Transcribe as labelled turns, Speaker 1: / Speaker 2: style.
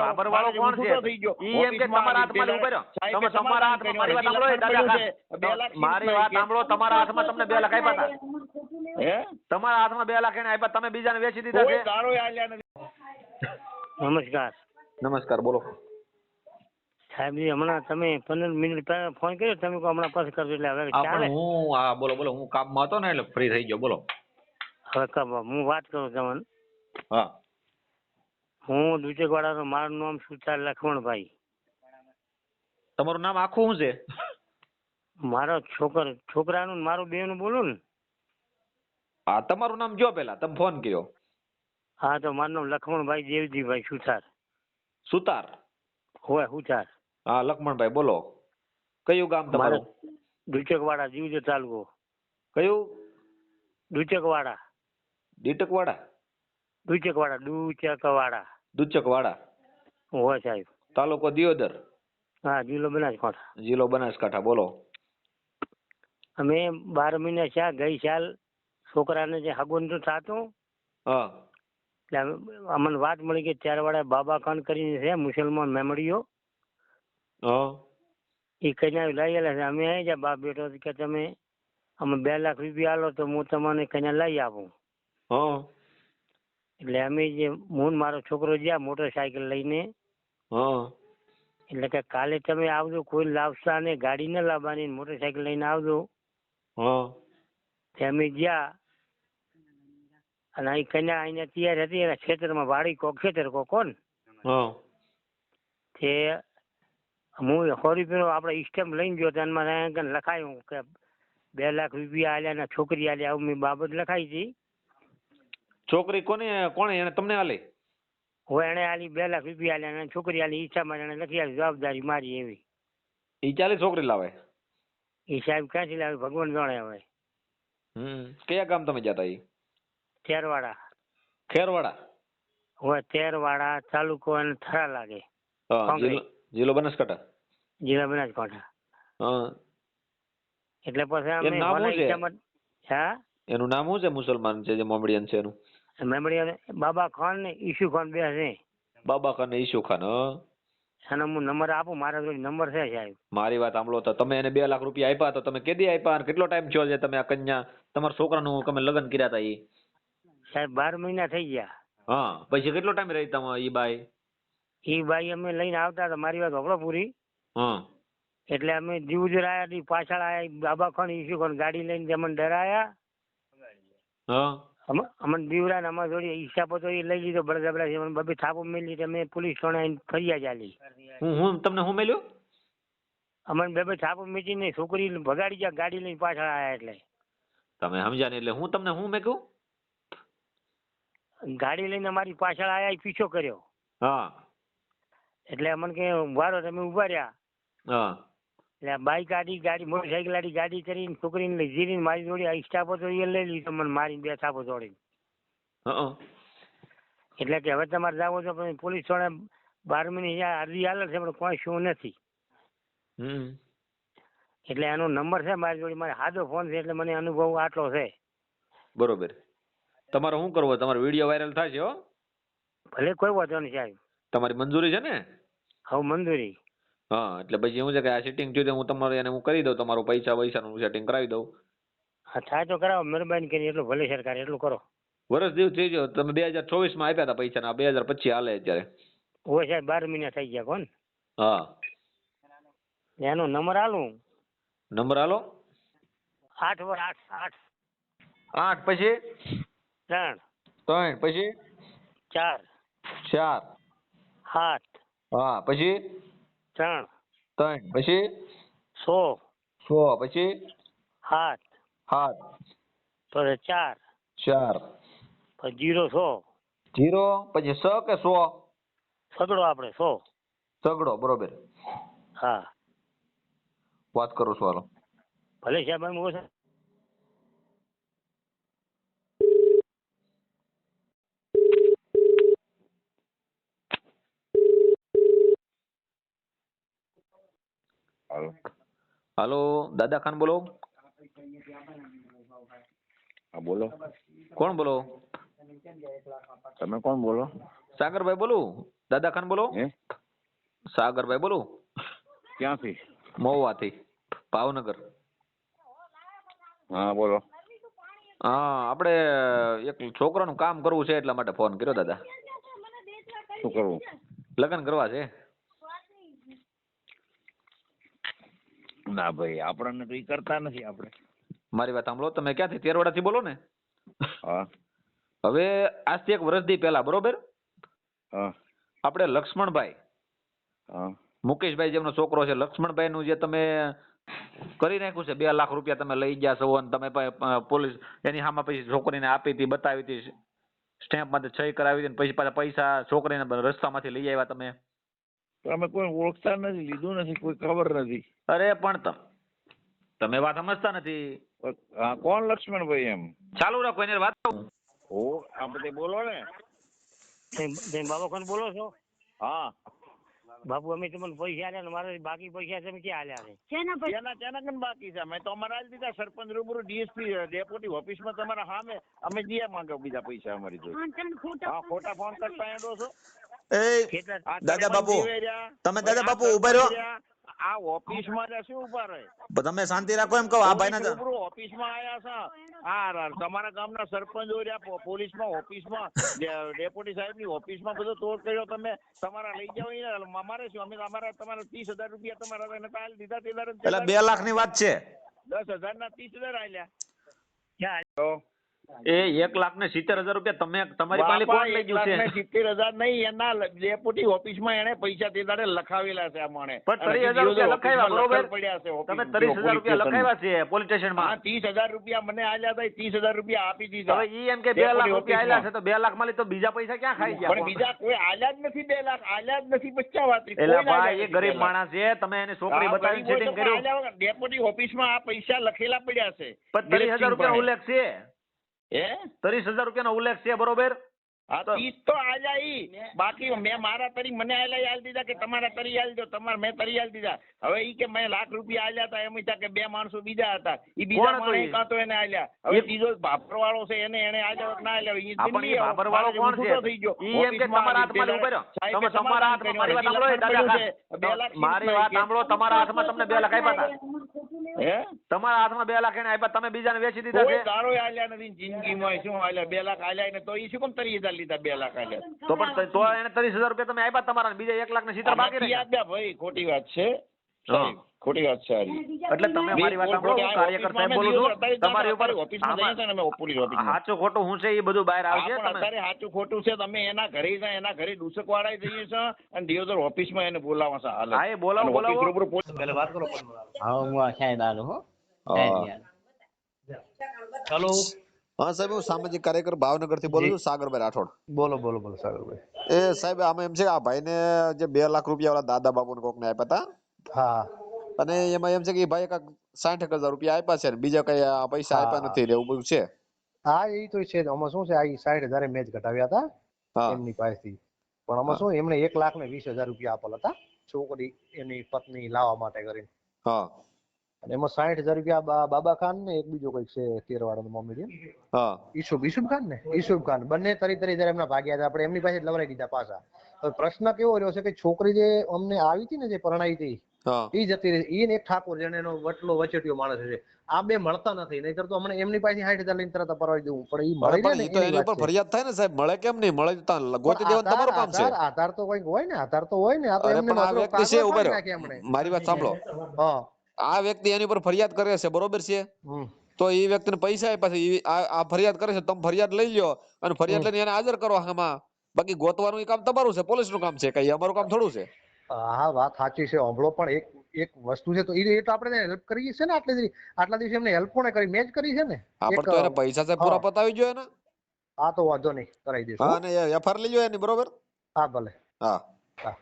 Speaker 1: બાબર વાળો કોણ છે. ઈ એમ કે તમારા હાથમાં ઊભો રહ્યો તમે તમારા હાથમાં મારી વાત સાંભળો દાદા ખાન મારી વાત સાંભળો તમારા હાથમાં તમને બે લાખ આપ્યા હતા
Speaker 2: હે
Speaker 1: તમારા હાથમાં બે લાખ એને આપ્યા તમે બીજાને વેચી દીધા છે?
Speaker 2: ગાળો આલ્યા નથી.
Speaker 3: નમસ્કાર.
Speaker 1: નમસ્કાર બોલો.
Speaker 3: સાહેબજી હમણાં તમે પંદર મિનિટ પહેલા ફોન કર્યો તમે હમણાં પછી કરજો એટલે હવે ચાલે.
Speaker 1: હું હા બોલો બોલો હું કામમાં હતો ને એટલે ફ્રી થઈ ગયો બોલો.
Speaker 3: હવે કબ- હું વાત કરું તમને.
Speaker 1: હા.
Speaker 3: હું દુચેકવાડાનો મારું નામ સુતાર લખમણભાઈ.
Speaker 1: તમારું નામ આખું શું છે?
Speaker 3: મારો છોકર છોકરાનું મારું બેનું બોલું ને.
Speaker 1: હા તમારું નામ જો પેલા તમે ફોન કર્યો.
Speaker 3: હા તો મારું નામ લખમણભાઈ દેવજીભાઈ સુથાર
Speaker 1: સુતાર?
Speaker 3: હોય સુથાર
Speaker 1: હા લક્ષ્મણભાઈ બોલો. કયું ગામ
Speaker 3: મારે
Speaker 1: તમારું
Speaker 3: દુચકવાડા જીવજો તાલુકો.
Speaker 1: કયું?
Speaker 3: દુચકવાડા
Speaker 1: દીટકવાડા.
Speaker 3: દુચકવાડા દુચકવાડા.
Speaker 1: દુચકવાડા?
Speaker 3: હોય સાહેબ.
Speaker 1: તાલુકો દિયોદર?
Speaker 3: હા જિલ્લો બનાસકાંઠા.
Speaker 1: જિલ્લો બનાસકાંઠા બોલો.
Speaker 3: અમે બાર મહિના થયા ગઈ સાલ છોકરાને જે હગુન થતું
Speaker 1: હા.
Speaker 3: એટલે અમને વાત મળી કે ચાર વાળા બાબા ખાન કરીને છે મુસલમાન મેમડીઓ. એ કન્યા લઈ આવેલા છે. અમે અહીં જા બાપ બેઠો કે તમે અમે બે લાખ રૂપિયા આલો તો હું તમને કન્યા લઈ આપું.
Speaker 1: હા.
Speaker 3: એટલે અમે જે હું ને મારો છોકરો જ્યાં મોટરસાયકલ લઈને
Speaker 1: હા.
Speaker 3: એટલે કે કાલે તમે આવજો કોઈ લાવશા ને ગાડી ન લાવવાની મોટરસાયકલ લઈને આવજો.
Speaker 1: હા.
Speaker 3: અમે ગયા અને અહીં કન્યા અહીંયા તૈયાર હતી એના ખેતરમાં વાડી કોક ખેતર કોક કોણ?
Speaker 1: હા.
Speaker 3: તે હું સો રૂપિયાનો આપણે સ્ટેમ્પ લઈને ગયો તો એમાં લખાયું કે બે લાખ રૂપિયા આલ્યા ને છોકરી આલ્યા આવું મેં બાબત લખાઈ હતી.
Speaker 1: છોકરી કોને કોણે એને તમને આલી?
Speaker 3: હોય એને આલી બે લાખ રૂપિયા આલ્યા અને છોકરી આલી ઈચ્છામાં એને લખી આવી જવાબદારી મારી એવી.
Speaker 1: ઈ ચાલી છોકરી લાવે?
Speaker 3: ઈ સાહેબ ક્યાંથી લાવે ભગવાન જાણે હવે.
Speaker 1: હમ કયા ગામ તમે જતા ઈ?
Speaker 3: તેરવાડા
Speaker 1: ખેરવાડા?
Speaker 3: હોય તેરવાડા તાલુકો અને થરા લાગે.
Speaker 1: જિલ્લો જિલ્લો બનાસકાંઠા.
Speaker 3: જિલ્લા બનાસકાંઠા. એટલે પછી અમે
Speaker 1: નામ શું છે?
Speaker 3: હા?
Speaker 1: એનું નામ શું છે મુસલમાન છે જે મોમડિયન છે એનું?
Speaker 3: મેમડી બાબા ખાન ને ઈશુ ખાન બે છે.
Speaker 1: બાબા ખાન ને ઈશુ ખાન
Speaker 3: અને હું નંબર આપું મારા જોડે નંબર છે સાહેબ.
Speaker 1: મારી વાત સાંભળો તો તમે એને બે લાખ રૂપિયા આપ્યા તો તમે કેદી આપ્યા અને કેટલો ટાઈમ થયો છે તમે આ કન્યા? તમારા છોકરાનું તમે લગ્ન કર્યા હતા એ
Speaker 3: સાહેબ બાર મહિના થઈ ગયા.
Speaker 1: હા પછી કેટલો ટાઈમ રહી તમે ઈ બાઈ?
Speaker 3: એ બાઈ અમે લઈને આવતા હતા મારી વાત હોભળો પૂરી.
Speaker 1: હા.
Speaker 3: એટલે અમે જીવજર જરાયા પાછળ આયા બાબા ખાન ઈશુ ખાન ગાડી લઈને જમણ ડરાયા.
Speaker 1: હા.
Speaker 3: અમને દીવડા ને અમારા જોડે હિસાબો તો એ લઈ લીધો બળદબડા છે બબે થાપો મેલી એટલે મેં પોલીસ થાણે ફરિયાદ આલી.
Speaker 1: હું હું તમને હું મેલ્યો?
Speaker 3: અમને બે બે થાપો મેચીને છોકરી ભગાડી ગયા ગાડી લઈને પાછળ આયા એટલે.
Speaker 1: તમે સમજ્યા નહીં એટલે હું તમને હું મેં કહું
Speaker 3: ગાડી લઈને અમારી પાછળ આયા પીછો કર્યો.
Speaker 1: હા.
Speaker 3: એટલે અમને કે વારો તમે ઊભા રહ્યા.
Speaker 1: હા.
Speaker 3: એટલે બાઈક આડી ગાડી મોટરસાઇકલ આડી ગાડી કરીને છોકરીને લઈ જીરીને મારી જોડે સ્ટાફો તો એ લઈ લીધો મને મારીને બે થાપો જોડીને એટલે કે હવે તમારે જાવો છો પણ પોલીસ થોડા બાર મિનિટ અહીંયા અરજી હાલે છે પણ કોઈ શું નથી. એટલે એનો નંબર છે મારી જોડે મારે સાદો ફોન છે એટલે મને અનુભવ આટલો છે.
Speaker 1: બરોબર. તમારે શું કરવું તમારો વીડિયો વાયરલ થાય છે હો.
Speaker 3: ભલે કોઈ વાંધો નહીં સાહેબ.
Speaker 1: તમારી મંજૂરી છે ને?
Speaker 3: હવે મંજૂરી.
Speaker 1: હા એટલે પછી એવું છે કે આ સેટિંગ થયું તો હું તમારે એને હું કરી દઉં તમારું પૈસા પૈસાનું સેટિંગ કરાવી દઉં.
Speaker 3: હા થાય તો કરાવો મહેરબાની કરી એટલું ભલે સરકાર એટલું કરો.
Speaker 1: વર્ષ દિવસ થઈ ગયો તમે બે હજાર ચોવીસમાં આપ્યા હતા પૈસા બે હજાર પચીસ હાલે અત્યારે.
Speaker 3: હોય સાહેબ બાર મહિના થઈ ગયા કોણ?
Speaker 1: હા.
Speaker 3: એનો નંબર આલું?
Speaker 1: નંબર આલો?
Speaker 3: આઠ વર આઠ આઠ.
Speaker 1: આઠ પછી?
Speaker 3: ત્રણ.
Speaker 1: ત્રણ પછી?
Speaker 3: ચાર.
Speaker 1: ચાર.
Speaker 3: સાત.
Speaker 1: હા પછી?
Speaker 3: ત્રણ
Speaker 1: ત્રણ. પછી?
Speaker 3: સો
Speaker 1: છ પછી?
Speaker 3: સાત
Speaker 1: સાત
Speaker 3: પછી ચાર
Speaker 1: ચાર.
Speaker 3: પછી જીરો સો.
Speaker 1: જીરો પછી સ કે સો?
Speaker 3: સગડો આપણે સો.
Speaker 1: સગડો બરોબર.
Speaker 3: હા.
Speaker 1: વાત કરું છું હાલો.
Speaker 3: ભલે સાહેબ એમ
Speaker 2: હાલો
Speaker 1: હાલો દાદા ખાન બોલો
Speaker 2: હા બોલો
Speaker 1: કોણ બોલો
Speaker 2: તમે કોણ બોલો
Speaker 1: સાગરભાઈ બોલું દાદા ખાન બોલો સાગરભાઈ બોલું
Speaker 2: ક્યાંથી
Speaker 1: મહુવાથી ભાવનગર
Speaker 2: હા બોલો
Speaker 1: હા આપણે એક છોકરાનું કામ કરવું છે એટલા માટે ફોન કર્યો દાદા
Speaker 2: શું કરવું?
Speaker 1: લગ્ન કરવા છે?
Speaker 2: ના ભાઈ આપણને તો એ કરતા નથી આપણે.
Speaker 1: મારી વાત સાંભળો તમે ક્યાંથી તેરવાડાથી બોલો ને?
Speaker 2: હા.
Speaker 1: હવે આજથી એક વર્ષથી પહેલા બરોબર?
Speaker 2: હા.
Speaker 1: આપણે લક્ષ્મણભાઈ
Speaker 2: હા.
Speaker 1: મુકેશભાઈ જેમનો છોકરો છે લક્ષ્મણભાઈ નું જે તમે કરી નાખ્યું છે બે લાખ રૂપિયા તમે લઈ ગયા છો અને તમે પોલીસ એની સામે પછી છોકરીને આપી હતી બતાવી હતી સ્ટેમ્પમાંથી છય કરાવી હતી પછી પાછા પૈસા છોકરીને રસ્તામાંથી લઈ આવ્યા તમે.
Speaker 2: અમે કોઈ ઓળખતા નથી લીધું નથી કોઈ ખબર નથી.
Speaker 1: અરે પણ તમે વાત સમજતા નથી.
Speaker 2: હા કોણ લક્ષ્મણભાઈ એમ?
Speaker 1: ચાલુ રાખો એને વાત કરું.
Speaker 2: ઓ આપણે બોલો ને.
Speaker 3: બાબા કોણ બોલો છો?
Speaker 2: હા.
Speaker 3: બાપુ અમે તમને પૈસા આલ્યા ને મારે બાકી પૈસા તમે ક્યાં આલ્યા છે?
Speaker 2: તેના તેના કેમ બાકી છે? અમે તો અમારા આલી દીધા સરપંચ રૂબરૂ ડીએસપી ડેપ્યુટી ઓફિસમાં તમારા સામે અમે જીયા માંગો બીજા પૈસા અમારી હા ખોટા ફોન કરતા એડો છો.
Speaker 4: એ દાદા બાપુ, તમે દાદા બાપુ ઊભા રહ્યો.
Speaker 2: આ ઓફિસમાં શું ઊભા રહે?
Speaker 4: તમે શાંતિ રાખો એમ કહો આ
Speaker 2: ભાઈ ના ઓફિસમાં આયા છે આ રા- તમારા ગામના સરપંચો રહ્યા પો- પોલીસમાં ઓફિસમાં ડે- ડેપ્યુટી ઓફિસમાં બધો તોડ કર્યો તમે. તમારા લઈ જાવ અહીંયા અમારે શું અમે તમારા તમારા ત્રીસ હજાર રૂપિયા તમારા એને કાલ દીધા તે
Speaker 4: એટલે બે લાખની વાત છે.
Speaker 2: દસ હજાર ના ત્રીસ હજાર આલ્યા.
Speaker 1: એ એક લાખ ને સિત્તેર હજાર રૂપિયા તમે તમારી પાસે કોણ લઈ ગયું છે?
Speaker 2: સિત્તેર હજાર નહીં એના ડેપ્યુટી ઓફિસમાં એને પૈસા તે દાડે લખાવેલા છે અમારે
Speaker 1: પણ ત્રીસ હજાર રૂપિયા લખાવ્યા બરોબર?
Speaker 2: પડ્યા છે
Speaker 1: તમે ત્રીસ હજાર રૂપિયા લખાવ્યા છે પોલીસ સ્ટેશનમાં
Speaker 2: ત્રીસ હજાર રૂપિયા મને આલ્યા હતા ત્રીસ હજાર રૂપિયા આપી દીધા.
Speaker 1: હવે ઈ એમ કે બે લાખ રૂપિયા આલ્યા છે તો બે લાખમાં તો બીજા પૈસા ક્યાં ખાઈ ગયા
Speaker 2: પણ બીજા કોઈ આલ્યા જ નથી બે લાખ આલ્યા જ નથી બચ્ચા વાત
Speaker 1: એટલે ભાઈ એ ગરીબ માણસ છે તમે એને છોકરી બતાવીને સેટિંગ કર્યું.
Speaker 2: ડેપ્યુટી ઓફિસમાં આ પૈસા લખેલા પડ્યા છે.
Speaker 1: પણ ત્રીસ હજાર રૂપિયા ઉલ્લેખ છે.
Speaker 2: હે?
Speaker 1: ત્રીસ હજાર રૂપિયાનો ઉલ્લેખ છે બરોબર?
Speaker 2: આ
Speaker 1: તો-
Speaker 2: ઈ તો ઈ. બાકી મેં મારા તરી મને દીધા કે તમારા તરી આલી દો તમારે મેં તરી આલી દીધા. હવે ઈ કે મેં લાખ રૂપિયા આલ્યા હતા એમ હતા કે બે માણસો બીજા હતા. ઈ બીજા માણસે એને આલ્યા. હવે બીજો ભાભર વાળો છે એને એને આલ્યા કે ના આલ્યા ઈ દિલ્હી
Speaker 1: ઈ વાળો
Speaker 2: મારે
Speaker 1: કોણ છે?
Speaker 2: થઈ ગયો.
Speaker 1: ઈ એમ કે તમારા હાથમાં ઊભા રહ્યો તમે તમારા હાથમાં મારી વાત સાંભળો દાદા
Speaker 2: પડ્યું છે. બે
Speaker 1: ખાન.
Speaker 2: લાખ
Speaker 1: મારી વાત સાંભળો તમારા હાથમાં તમને બે લાખ આપ્યા હતા
Speaker 2: હે?
Speaker 1: તમારા હાથમાં બે લાખ એને આપ્યા તમે બીજાને વેચી દીધા છે?
Speaker 2: દાડો આલ્યા નથી જિંદગીમાં શું આલ્યા? બે લાખ આલ્યા ને તો ઈ શું કેમ તરી લીધા બે લાખ આલ્યા.
Speaker 1: તો પણ તો એને ત્રીસ હજાર રૂપિયા તમે આપ્યા તમારા બીજા એક લાખ ને સિત્તેર બાકી રહ્યા
Speaker 2: યાદ ભાઈ ખોટી વાત છે. ખોટી વાત છે.
Speaker 1: એટલે તમે મારી વાત સાંભળો કાર્યકર સાહેબ બોલું છું. તમારી ઉપર
Speaker 2: ઓફિસમાં જઈએ છે ને અમે પોલીસ ઓફિસ
Speaker 1: સાચું ખોટું હું છે એ બધું બહાર આવશે તમે?
Speaker 2: અત્યારે સાચું ખોટું છે તમે એના ઘરે જાય એના ઘરે દૂષક વાળા જઈએ છે અને દિયોદર ઓફિસમાં એને બોલાવવા છે હાલ
Speaker 1: હા, એ બોલાવો,
Speaker 2: બોલાવો ઓફિસ
Speaker 1: બોલાવો.
Speaker 2: કરો
Speaker 5: હા હું આ શાયદ આલો હો.
Speaker 4: હેલો હા સાહેબ હું સામાજિક કાર્યકર ભાવનગરથી બોલું છું સાગરભાઈ રાઠોડ.
Speaker 5: બોલો બોલો બોલો સાગરભાઈ.
Speaker 4: એ સાહેબ આમાં એમ છે આ ભાઈ ને જે બે લાખ રૂપિયા વાળા દાદા બાપુ ને કોક ને આપ્યા હતા
Speaker 5: હા.
Speaker 4: અને એમાં એમ છે કે ભાઈ કાંઈક સાઠ હજાર રૂપિયા આપ્યા છે બીજા કઈ આ પૈસા આપ્યા નથી એવું બધું છે.
Speaker 5: હા એ તો છે. આમાં શું છે આ સાઠ હજાર મેચ ઘટાવ્યા હતા એમની પાસેથી. પણ આમાં શું એમણે એક લાખ ને વીસ હજાર રૂપિયા આપેલા હતા છોકરી એની પત્ની લાવવા માટે કરીને.
Speaker 4: હા.
Speaker 5: અને એમાં સાઠ હજાર રૂપિયા બાબા ખાન ને એક બીજો કંઈક છે તેરવાળાનો મોમેડિયન
Speaker 4: હા.
Speaker 5: ઈસુફ ખાન ને? ઈસુફ ખાન. બંને તરી તરી જયારે એમના ભાગ્યા હતા આપણે એમની પાસે લવરાઈ દીધા પાછા. હવે પ્રશ્ન કેવો રહ્યો છે કે છોકરી જે અમને આવી હતી ને જે પરણાઈ હતી એ જતી રહી ઈ એક ઠાકોર જેને એનો વટલો વચેટીયો માણસ છે આ બે મળતા નથી નહીતર તો હમણાં એમની પાસે સાઠ હજાર લઈને તરત પરવાઈ દેવું પણ
Speaker 4: એ
Speaker 5: મળે
Speaker 4: ઈ તો એની ઉપર ફરિયાદ થાય ને સાહેબ મળે કેમ નહીં? મળે તો ગોતી દેવાનું તમારું કામ છે.
Speaker 5: આધાર તો કંઈક હોય ને આધાર તો હોય ને. આ તો એમને.
Speaker 4: મારી વાત સાંભળો.
Speaker 5: હા.
Speaker 4: આ વ્યક્તિ એની ઉપર ફરિયાદ કરે છે બરોબર છે? તો એ વ્યક્તિને પૈસા આપ્યા છે આ ફરિયાદ કરે છે તમે ફરિયાદ લઈ લ્યો અને ફરિયાદ લઈને એને હાજર કરો આમાં બાકી ગોતવાનું કામ તમારું છે પોલીસનું કામ છે કઈ અમારું કામ થોડું છે.
Speaker 5: હા વાત સાચી છે હંભળો પણ એક એક વસ્તુ છે તો એ તો આપણે હેલ્પ કરીએ છે ને આટલે આટલા દિવસે એમને હેલ્પ કોને કરી? મેચ કરી છે ને.
Speaker 4: આપણે તો એને પૈસા સાહેબ પૂરા
Speaker 5: હા.
Speaker 4: પતાવી જોઈએ ને.
Speaker 5: આ તો વાંધો નહીં કરાવી દઈશું.
Speaker 4: હા
Speaker 5: ને
Speaker 4: અને એફઆર લઈ જોઈએ એની બરોબર?
Speaker 5: હા ભલે.
Speaker 4: હા.
Speaker 5: હા.